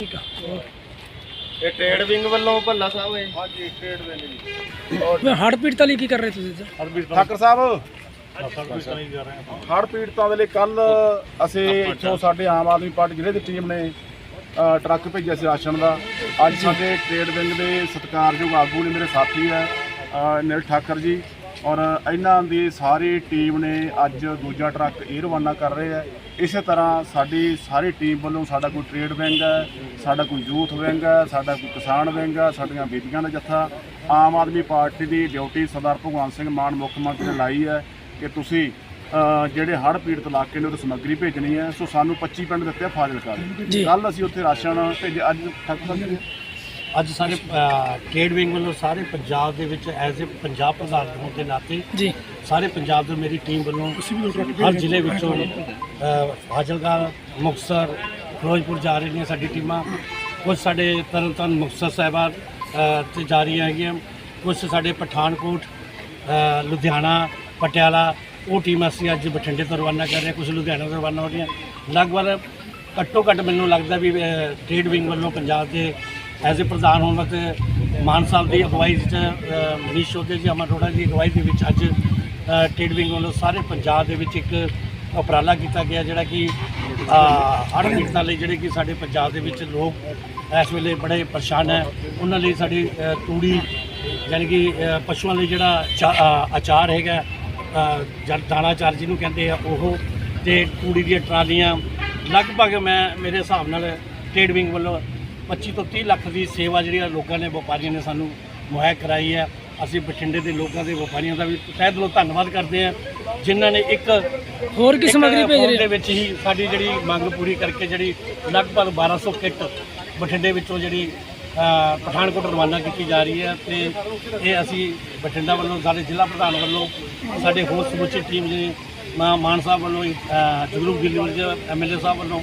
ਠੀਕ ਆ। ਇਹ ਟ੍ਰੇਡ ਵਿੰਗ ਵੱਲੋਂ ਭੱਲਾ ਸਾਹਿਬ ਹੈ ਹਾਂਜੀ ਟ੍ਰੇਡ ਵਿੰਗ ਮੈਂ ਹੜ੍ਹ ਪੀੜਤਾਂ ਲਈ ਕੀ ਕਰ ਰਹੇ ਤੁਸੀਂ ਸਰ ਠਾਕਰ ਸਾਹਿਬ। ਹੜ੍ਹ ਪੀੜਤਾਂ ਦੇ ਲਈ ਕੱਲ ਅਸੀਂ ਇੱਥੋਂ ਸਾਡੇ ਆਮ ਆਦਮੀ ਪਾਰਟੀ ਜ਼ਿਲ੍ਹੇ ਦੀ ਟੀਮ ਨੇ ਅ, ਟਰੱਕ ਭੇਜਿਆ ਸੀ ਰਾਸ਼ਨ ਦਾ। ਅੱਜ ਸਾਡੇ ਟ੍ਰੇਡ ਵਿੰਗ ਦੇ ਸਤਿਕਾਰਯੋਗ ਆਗੂ ਨੇ ਮੇਰੇ ਸਾਥੀ ਹੈ ਅ, ਨਿਲ ਠਾਕਰ ਜੀ। ਔਰ ਇਹਨਾਂ ਦੀ ਸਾਰੀ ਟੀਮ ਨੇ ਅੱਜ ਦੂਜਾ ਟਰੱਕ ਇਹ ਰਵਾਨਾ ਕਰ ਰਹੇ ਹੈ। ਇਸੇ ਤਰ੍ਹਾਂ ਸਾਡੀ ਸਾਰੀ ਟੀਮ ਵੱਲੋਂ ਸਾਡਾ ਕੋਈ ਟ੍ਰੇਡ ਵਿੰਗ ਹੈ ਸਾਡਾ ਕੋਈ ਯੂਥ ਵਿੰਗ ਹੈ ਸਾਡਾ ਕੋਈ ਕਿਸਾਨ ਵਿੰਗ ਹੈ ਸਾਡੀਆਂ ਬੀਬੀਆਂ ਦਾ ਜੱਥਾ ਆਮ ਆਦਮੀ ਪਾਰਟੀ ਦੀ ਡਿਊਟੀ ਸਰਦਾਰ ਭਗਵੰਤ ਸਿੰਘ ਮਾਨ ਮੁੱਖ ਮੰਤਰੀ ਨੇ ਲਾਈ ਹੈ ਕਿ ਤੁਸੀਂ ਜਿਹੜੇ ਹੜ੍ਹ ਪੀੜਤ ਇਲਾਕੇ ਨੇ ਉਹਦੀ ਸਮੱਗਰੀ ਭੇਜਣੀ ਹੈ। ਸੋ ਸਾਨੂੰ 25 ਪਿੰਡ ਦਿੱਤੇ ਫਾਜ਼ਿਲਕਾ। ਕੱਲ ਅਸੀਂ ਉੱਥੇ ਰਾਸ਼ਨ ਭੇਜ ਅੱਜ ਠੱਕ ਸਕਦੇ ਅੱਜ ਸਾਰੇ ਟ੍ਰੇਡ ਵਿੰਗ ਵੱਲੋਂ ਸਾਰੇ ਪੰਜਾਬ ਦੇ ਵਿੱਚ ਐਜ਼ ਅ ਪੰਜਾਬ ਪ੍ਰਧਾਨ ਹੋਣ ਦੇ ਨਾਤੇ ਜੀ। ਸਾਰੇ ਪੰਜਾਬ ਦੀ ਮੇਰੀ ਟੀਮ ਵੱਲੋਂ ਹਰ ਜ਼ਿਲ੍ਹੇ ਵਿੱਚੋਂ ਅ, ਫਾਜ਼ਿਲਕਾ ਮੁਕਤਸਰ ਫਿਰੋਜ਼ਪੁਰ ਜਾ ਰਹੀਆਂ ਸਾਡੀ ਟੀਮਾਂ। ਕੁਝ ਸਾਡੇ ਤਰਨਤਾਰਨ ਮੁਕਤਸਰ ਸਾਹਿਬਾਨ ਤੇ ਜਾ ਰਹੀਆਂ ਹੈਗੀਆਂ। ਕੁਝ ਸਾਡੇ ਪਠਾਨਕੋਟ ਲੁਧਿਆਣਾ ਪਟਿਆਲਾ ਉਹ ਟੀਮ ਅਸੀਂ ਅੱਜ ਬਠਿੰਡੇ ਤੋਂ ਰਵਾਨਾ ਕਰ ਰਹੇ ਹਾਂ। ਕੁਝ ਲੁਧਿਆਣਾ ਤੋਂ ਰਵਾਨਾ ਹੋ ਰਹੀਆਂ। ਲਗਭਗ ਘੱਟੋ ਘੱਟ ਮੈਨੂੰ ਲੱਗਦਾ ਵੀ ਟ੍ਰੇਡ ਵਿੰਗ ਵੱਲੋਂ ਪੰਜਾਬ ਦੇ ਐਜ਼ ਅ ਪ੍ਰਧਾਨ ਹੋਣ ਤੇ ਮਾਨ ਸਾਹਿਬ ਦੀ ਅਗਵਾਈ ਵਿੱਚ ਮਨੀਸ਼ ਚੌਧਰੀ ਜੀ ਅਮਰ ਅਰੋੜਾ ਦੀ ਅਗਵਾਈ ਦੇ ਵਿੱਚ ਅੱਜ ਅ, ਟ੍ਰੇਡ ਵਿੰਗ ਵੱਲੋਂ ਸਾਰੇ ਪੰਜਾਬ ਦੇ ਵਿੱਚ ਇੱਕ ਉਪਰਾਲਾ ਕੀਤਾ ਗਿਆ ਜਿਹੜਾ ਕਿ ਹੜ੍ਹ ਪੀੜਤਾਂ ਲਈ ਜਿਹੜੇ ਕਿ ਸਾਡੇ ਪੰਜਾਬ ਦੇ ਵਿੱਚ ਲੋਕ ਇਸ ਵੇਲੇ ਬੜੇ ਪਰੇਸ਼ਾਨ ਹੈ ਉਹਨਾਂ ਲਈ ਸਾਡੀ ਤੂੜੀ ਯਾਨੀ ਕਿ ਪਸ਼ੂਆਂ ਲਈ ਜਿਹੜਾ ਚਾ- ਅਚਾਰ ਹੈਗਾ ਅ, ਜਦ ਦਾਣਾ ਚਾਰ ਜਿਹਨੂੰ ਕਹਿੰਦੇ ਆ ਉਹ ਤੇ ਤੂੜੀ ਦੀਆਂ ਟਰਾਲੀਆਂ ਲਗਭਗ ਮੈਂ ਮੇਰੇ ਹਿਸਾਬ ਨਾਲ ਟ੍ਰੇਡ ਵਿੰਗ ਵੱਲੋਂ 25 ਤੋਂ 30 ਲੱਖ ਦੀ ਸੇਵਾ ਜਿਹੜੀ ਆ ਲੋਕਾਂ ਨੇ ਵਪਾਰੀਆਂ ਨੇ ਸਾਨੂੰ ਮੁਹੱਈਆ ਕਰਾਈ ਹੈ ਅਸੀਂ ਬਠਿੰਡੇ ਦੇ ਲੋਕਾਂ ਦੇ ਵਪਾਰੀਆਂ ਦਾ ਵੀ ਤਹਿ ਦਿਲੋਂ ਧੰਨਵਾਦ ਕਰਦੇ ਹਾਂ ਜਿਨ੍ਹਾਂ ਨੇ ਇੱਕ ਹੋਰ ਕੀ ਸਮੱਗਰੀ ਭੇਜ ਰਹੇ ਦੇ? ਵਿੱਚ ਹੀ ਸਾਡੀ ਜਿਹੜੀ ਮੰਗ ਪੂਰੀ ਕਰਕੇ ਜਿਹੜੀ ਲਗਭਗ 1200 ਕਿੱਟ ਬਠਿੰਡੇ ਵਿੱਚੋਂ ਜਿਹੜੀ ਪਠਾਨਕੋਟ ਰਵਾਨਾ ਕੀਤੀ ਜਾ ਰਹੀ ਹੈ ਤੇ ਇਹ ਅਸੀਂ ਬਠਿੰਡਾ ਵੱਲੋਂ ਸਾਡੇ ਜ਼ਿਲ੍ਹਾ ਪ੍ਰਧਾਨ ਵੱਲੋਂ ਸਾਡੇ ਹੋਰ ਸਮੁੱਚੀ ਟੀਮ ਮਾ- ਮਾਨ ਸਾਹਿਬ ਵੱਲੋਂ ਜਗਰੂਪ ਗਿੱਲੀ ਐਮਐਲਏ ਸਾਹਿਬ ਵੱਲੋਂ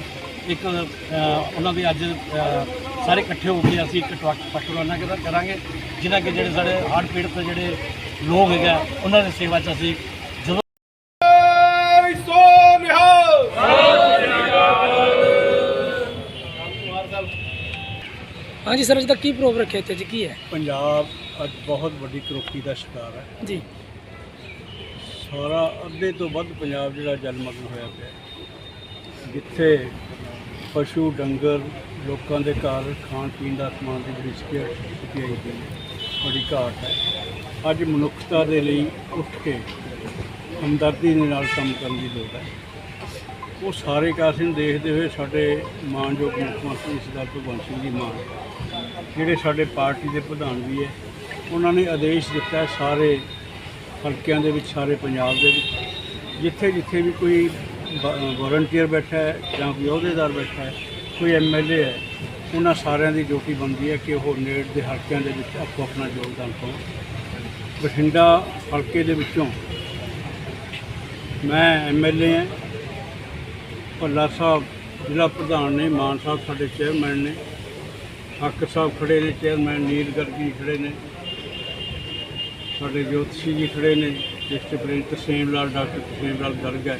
ਇੱਕ ਉਹਨਾਂ ਦੇ ਅੱਜ ਸਾਰੇ ਇਕੱਠੇ ਹੋ ਕੇ ਅਸੀਂ ਇੱਕ ਟਰੱਕ ਕਰ- ਕਰਾਂਗੇ। ਜਿਨ੍ਹਾਂ ਕਿ ਜਿਹੜੇ ਸਾਡੇ ਹੜ੍ਹ ਪੀੜਤ ਜਿਹੜੇ ਲੋਕ ਹੈਗਾ ਉਹਨਾਂ ਦੀ ਸੇਵਾ 'ਚ ਅਸੀਂ ਜਦੋਂ ਹਾਂਜੀ ਸਰ ਅੱਜ ਤੱਕ ਕੀ ਪ੍ਰੋਗਰਾਮ ਰੱਖਿਆ ਇੱਥੇ? ਜੀ ਕੀ ਹੈ? ਪੰਜਾਬ ਅੱਜ ਬਹੁਤ ਵੱਡੀ ਕਰੋਪੀ ਦਾ ਸ਼ਿਕਾਰ ਹੈ। ਜੀ। ਸਾਰਾ ਅੱਧੇ ਤੋਂ ਵੱਧ ਪੰਜਾਬ ਜਿਹੜਾ ਜਲਮਗਨ ਹੋਇਆ ਪਿਆ। ਜਿੱਥੇ ਪਸ਼ੂ ਡੰਗਰ ਲੋਕਾਂ ਦੇ ਘਰ ਖਾਣ ਪੀਣ ਦਾ ਸਮਾਨ ਦੀ ਬੜੀ ਸਕਿਆਰਟੀ ਆਈ ਦੀ ਬੜੀ ਘਾਟ ਹੈ। ਅੱਜ ਮਨੁੱਖਤਾ ਦੇ ਲਈ ਉੱਠ ਕੇ ਹਮਦਰਦੀ ਦੇ ਨਾਲ ਕੰਮ ਕਰਨ ਦੀ ਲੋੜ ਹੈ। ਉਹ ਸਾਰੇ ਕਾਸੇ ਨੂੰ ਦੇਖਦੇ ਹੋਏ ਸਾਡੇ ਮਾਨਯੋਗ ਮੁੱਖ ਮੰਤਰੀ ਸਰਦਾਰ ਭਗਵੰਤ ਸਿੰਘ ਜੀ ਮਾਨ ਜਿਹੜੇ ਸਾਡੇ ਪਾਰਟੀ ਦੇ ਪ੍ਰਧਾਨ ਵੀ ਹੈ, ਉਹਨਾਂ ਨੇ ਆਦੇਸ਼ ਦਿੱਤਾ ਸਾਰੇ ਹਲਕਿਆਂ ਦੇ ਵਿੱਚ, ਸਾਰੇ ਪੰਜਾਬ ਦੇ ਵਿੱਚ। ਜਿੱਥੇ ਜਿੱਥੇ ਵੀ ਕੋਈ ਵਾਲੰਟੀਅਰ ਬੈਠਾ ਹੈ ਜਾਂ ਕੋਈ ਅਹੁਦੇਦਾਰ ਬੈਠਾ ਹੈ ਕੋਈ ਐਮਐਲਏ ਹੈ, ਉਹਨਾਂ ਸਾਰਿਆਂ ਦੀ ਡਿਊਟੀ ਬਣਦੀ ਹੈ ਕਿ ਉਹ ਨੇੜ ਦੇ ਹਲਕਿਆਂ ਦੇ ਵਿੱਚ ਆਪੋ ਆਪਣਾ ਯੋਗਦਾਨ ਪਾਉਣ। ਬਠਿੰਡਾ ਹਲਕੇ ਦੇ ਵਿੱਚੋਂ ਮੈਂ ਐਮਐਲਏ ਹਾਂ। ਭੱਲਾ ਸਾਹਿਬ ਜ਼ਿਲ੍ਹਾ ਪ੍ਰਧਾਨ ਨੇ, ਮਾਨ ਸਾਹਿਬ ਸਾਡੇ ਚੇਅਰਮੈਨ ਨੇ, ਹੱਕ ਸਾਹਿਬ ਖੜੇ ਨੇ, ਚੇਅਰਮੈਨ ਨੀਲ ਗਰਗੀ ਖੜੇ ਨੇ, ਸਾਡੇ ਜੋਤਸ਼ੀ ਜੀ ਖੜੇ ਨੇ, district president Tasim Lal doctor Tasim Lal Garg ਹੈ।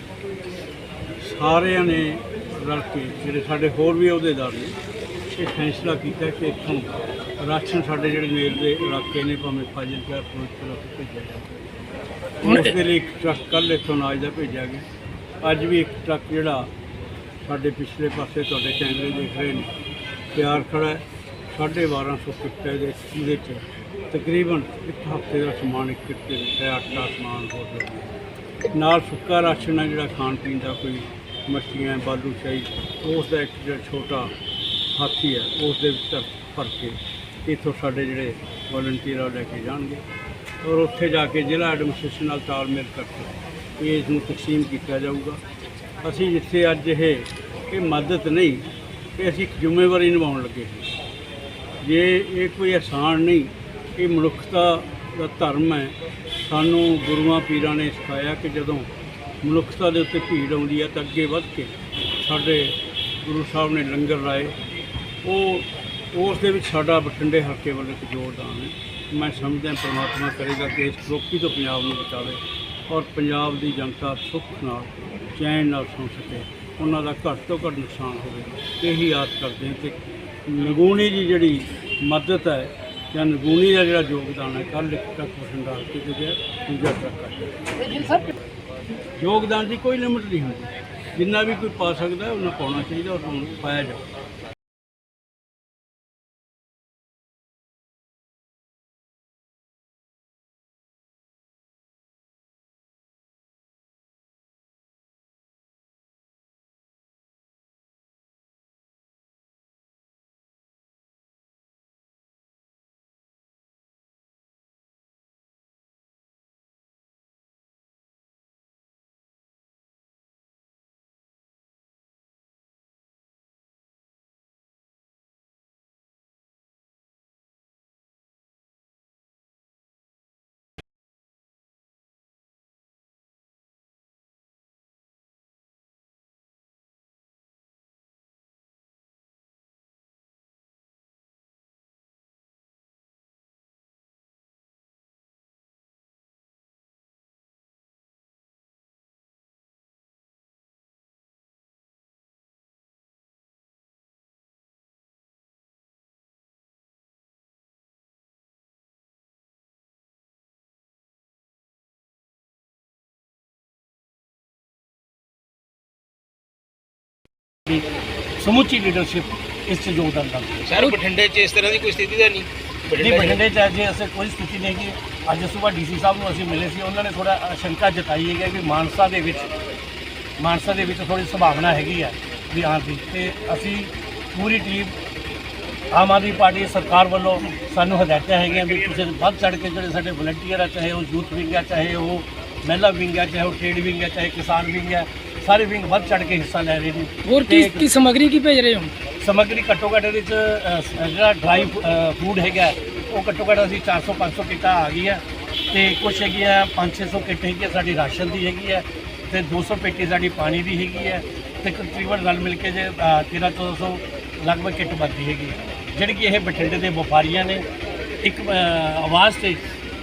ਸਾਰਿਆਂ ਨੇ ਰਲ ਕੇ ਜਿਹੜੇ ਸਾਡੇ ਹੋਰ ਵੀ ਅਹੁਦੇਦਾਰ ਨੇ ਇਹ ਫੈਸਲਾ ਕੀਤਾ ਕਿ ਇੱਥੋਂ ਰਾਸ਼ਨ ਸਾਡੇ ਜਿਹੜੇ ਨੇੜ ਦੇ ਇਲਾਕੇ ਨੇ ਭਾਵੇਂ ਫਾਜ਼ਿਲਕਾ ਫਿਰੋਜ਼ਪੁਰ ਤੋਂ ਭੇਜਿਆ ਜਾਵੇ। ਉਸ ਦੇ ਲਈ ਇੱਕ ਟਰੱਕ ਕੱਲ੍ਹ ਇੱਥੋਂ ਅਨਾਜ ਦਾ ਭੇਜਿਆ ਗਿਆ। ਅੱਜ ਵੀ ਇੱਕ ਟਰੱਕ ਜਿਹੜਾ ਸਾਡੇ ਪਿਛਲੇ ਪਾਸੇ ਤੁਹਾਡੇ ਕੈਮਰੇ ਦੇਖ ਰਹੇ ਨੇ ਤਿਆਰ ਖੜਾ ਹੈ। 1250 ਕਿੱਟੇ ਦੇ ਜਿਹਦੇ ਚ ਤਕਰੀਬਨ ਇੱਕ ਹਫ਼ਤੇ ਦਾ ਸਮਾਨ ਇੱਕ ਕਿੱਟੇ ਵਿੱਚ ਹੈ ਆਟਾ ਸਮਾਨ ਹੋ ਸਕਦਾ ਨਾਲ ਸੁੱਕਾ ਰਾਸ਼ਨ ਹੈ ਜਿਹੜਾ ਖਾਣ ਪੀਣ ਦਾ ਕੋਈ ਮੱਛੀਆਂ, ਬਾਲੂ ਸ਼ਾਹੀ, ਉਸ ਦਾ ਇੱਕ ਜਿਹੜਾ ਛੋਟਾ ਹਾਥੀ ਹੈ, ਉਸ ਦੇ ਵਿੱਚ ਭਰ ਕੇ ਇੱਥੋਂ ਸਾਡੇ ਜਿਹੜੇ ਵਲੰਟੀਅਰ ਆ ਲੈ ਕੇ ਜਾਣਗੇ। ਔਰ ਉੱਥੇ ਜਾ ਕੇ ਜ਼ਿਲ੍ਹਾ ਐਡਮਿਨਿਸਟ੍ਰੇਸ਼ਨ ਨਾਲ ਤਾਲਮੇਲ ਕਰਕੇ ਇਸ ਨੂੰ ਤਕਸੀਮ ਕੀਤਾ ਜਾਊਗਾ। ਅਸੀਂ ਜਿੱਥੇ ਅੱਜ ਇਹ ਇਹ ਮਦਦ ਨਹੀਂ, ਇਹ ਅਸੀਂ ਇੱਕ ਜ਼ਿੰਮੇਵਾਰੀ ਨਿਭਾਉਣ ਲੱਗੇ ਹਾਂ। ਜੇ ਇਹ ਕੋਈ ਆਸਾਨ ਨਹੀਂ, ਇਹ ਮਨੁੱਖਤਾ ਦਾ ਧਰਮ ਹੈ, ਸਾਨੂੰ ਗੁਰੂਆਂ, ਪੀਰਾਂ ਨੇ ਸਿਖਾਇਆ ਕਿ ਜਦੋਂ ਮਨੁੱਖਤਾ ਦੇ ਉੱਤੇ ਭੀੜ ਆਉਂਦੀ ਹੈ ਤਾਂ ਅੱਗੇ ਵੱਧ ਕੇ ਸਾਡੇ ਗੁਰੂ ਸਾਹਿਬ ਨੇ ਲੰਗਰ ਲਾਏ। ਉਹ, ਉਸ ਦੇ ਵਿੱਚ ਸਾਡਾ ਬਠਿੰਡੇ ਹਲਕੇ ਵੱਲੋਂ ਇੱਕ ਯੋਗਦਾਨ ਹੈ। ਮੈਂ ਸਮਝਦਾ ਪ੍ਰਮਾਤਮਾ ਕਰੇਗਾ ਕਿ ਇਸ ਕਰੋਪੀ ਤੋਂ ਪੰਜਾਬ ਨੂੰ ਬਚਾਵੇ ਔਰ ਪੰਜਾਬ ਦੀ ਜਨਤਾ ਸੁੱਖ ਨਾਲ, ਚੈਨ ਨਾਲ ਸੌਂ ਸਕੇ। ਉਹਨਾਂ ਦਾ ਘੱਟ ਤੋਂ ਘੱਟ ਨੁਕਸਾਨ ਹੋਵੇ। ਇਹੀ ਆਸ ਕਰਦੇ ਹਾਂ ਤੇ ਨਗੂਣੀ ਦੀ ਜਿਹੜੀ ਮਦਦ ਹੈ ਜਾਂ ਨਗੂਣੀ ਦਾ ਜਿਹੜਾ ਯੋਗਦਾਨ ਹੈ, ਕੱਲ੍ਹ ਇੱਕ ਤੱਕ ਬਠਿੰਡਾ ਹਲਕੇ ਕੇ ਗਿਆ ਦੂਜਾ ਟਰੱਕ ਆ ਯੋਗਦਾਨ ਦੀ ਕੋਈ ਲਿਮਿਟ ਨਹੀਂ ਹੁੰਦੀ। ਜਿੰਨਾ ਵੀ ਕੋਈ ਪਾ ਸਕਦਾ ਹੈ, ਉਹਨਾਂ ਪਾਉਣਾ ਚਾਹੀਦਾ ਔਰ ਪਾਇਆ ਜਾਵੇ ਦੀ ਸਮੁੱਚੀ ਲੀਡਰਸ਼ਿਪ ਇਸ 'ਚ ਯੋਗਦਾਨ ਕਰਦੀ ਹੈ ਸਰ ਬਠਿੰਡੇ 'ਚ ਇਸ ਤਰ੍ਹਾਂ ਦੀ ਕੋਈ ਸਥਿਤੀ ਤਾਂ ਨਹੀਂ? ਜੀ ਬਠਿੰਡੇ 'ਚ ਅਜੇ ਅਸੀਂ ਕੋਈ ਸਥਿਤੀ ਨਹੀਂ ਕਿ ਅੱਜ ਸਵੇਰ ਡੀਸੀ ਸਾਹਿਬ ਨੂੰ ਅਸੀਂ ਮਿਲੇ ਸੀ ਉਹਨਾਂ ਨੇ ਥੋੜਾ ਸ਼ੰਕਾ ਜਤਾਈ ਹੈ ਕਿ ਮਾਨਸਾ ਦੇ ਵਿੱਚ ਮਾਨਸਾ ਦੇ ਵਿੱਚ ਥੋੜੀ ਸੰਭਾਵਨਾ ਹੈਗੀ ਆ ਵੀ ਆਉਣ ਦੀ। ਤੇ ਅਸੀਂ ਪੂਰੀ ਟੀਮ ਆਮ ਆਦਮੀ ਪਾਰਟੀ ਸਰਕਾਰ ਵੱਲੋਂ ਸਾਨੂੰ ਹਦਾਇਤਾਂ ਹੈਗੀਆਂ ਵੀ ਤੁਸੀਂ ਵੱਧ ਚੜ ਕੇ ਜਿਹੜੇ ਸਾਡੇ ਵਲੰਟੀਅਰ ਆ ਚਾਹੇ ਉਹ ਯੂਥ ਵਿੰਗ ਆ ਚਾਹੇ ਉਹ ਮਹਿਲਾ ਵਿੰਗ ਆ ਚਾਹੇ ਉਹ ਟ੍ਰੇਡ ਵਿੰਗ ਆ ਚਾਹੇ ਕਿਸਾਨ ਵਿੰਗ ਆ ਸਾਰੇ ਵਿੰਗ ਵੱਧ ਚੜ ਕੇ ਹਿੱਸਾ ਲੈ ਰਹੇ ਨੇ। ਹੋਰ ਤੇ ਕੀ ਕੀ ਸਮਗਰੀ ਕੀ ਭੇਜ ਰਹੇ ਹੋ? ਸਮੱਗਰੀ ਘੱਟੋ ਘੱਟ ਇਹਦੇ ਵਿੱਚ ਅ, ਜਿਹੜਾ ਡਰਾਈ ਫੂਡ ਹੈਗਾ ਉਹ ਘੱਟੋ ਘੱਟ ਅਸੀਂ 400 500 ਕਿੱਟਾਂ ਆ ਗਈ ਹੈ ਤੇ ਕੁਝ ਹੈਗੀਆਂ 5-600 ਕਿੱਟ ਹੈਗੀ ਹੈ ਸਾਡੀ ਰਾਸ਼ਨ ਦੀ ਹੈਗੀ ਹੈ ਤੇ 200 ਪੇਟੀ ਸਾਡੀ ਪਾਣੀ ਦੀ ਹੈਗੀ ਹੈ ਤੇ ਤਕਰੀਬਨ ਰਲ ਮਿਲ ਕੇ ਜੇ 13-1400 ਲਗਭਗ ਕਿੱਟ ਬਣਦੀ ਹੈਗੀ ਹੈ। ਜਿਹੜੀ ਕਿ ਇਹ ਬਠਿੰਡੇ ਦੇ ਵਪਾਰੀਆਂ ਨੇ ਇੱਕ ਅ, ਆਵਾਜ਼ ਤੇ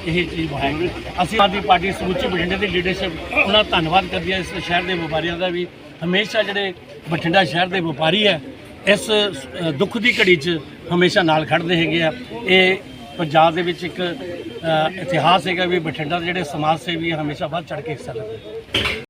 ਇਹ ਚੀਜ਼ ਬਣਾਈ ਅਸੀਂ ਆਦੀ ਪਾਰਟੀ ਸਮੁੱਚੀ ਬਠਿੰਡੇ ਦੀ ਲੀਡਰਸ਼ਿਪ ਉਹਨਾਂ ਦਾ ਧੰਨਵਾਦ ਕਰਦੀ ਹੈ ਇਸ ਸ਼ਹਿਰ ਦੇ ਵਪਾਰੀਆਂ ਦਾ ਵੀ। ਹਮੇਸ਼ਾ ਜਿਹੜੇ ਬਠਿੰਡਾ ਸ਼ਹਿਰ ਦੇ ਵਪਾਰੀ ਹੈ ਇਸ ਦੁੱਖ ਦੀ ਘੜੀ 'ਚ ਹਮੇਸ਼ਾ ਨਾਲ ਖੜਦੇ ਹੈਗੇ ਆ। ਇਹ ਪੰਜਾਬ ਦੇ ਵਿੱਚ ਇੱਕ ਇਤਿਹਾਸ ਹੈਗਾ ਵੀ ਬਠਿੰਡਾ ਦੇ ਜਿਹੜੇ ਸਮਾਜ ਸੇਵੀ ਆ, ਹਮੇਸ਼ਾ ਵੱਧ ਚੜ ਕੇ ਹਿੱਸਾ ਲੈਂਦੇ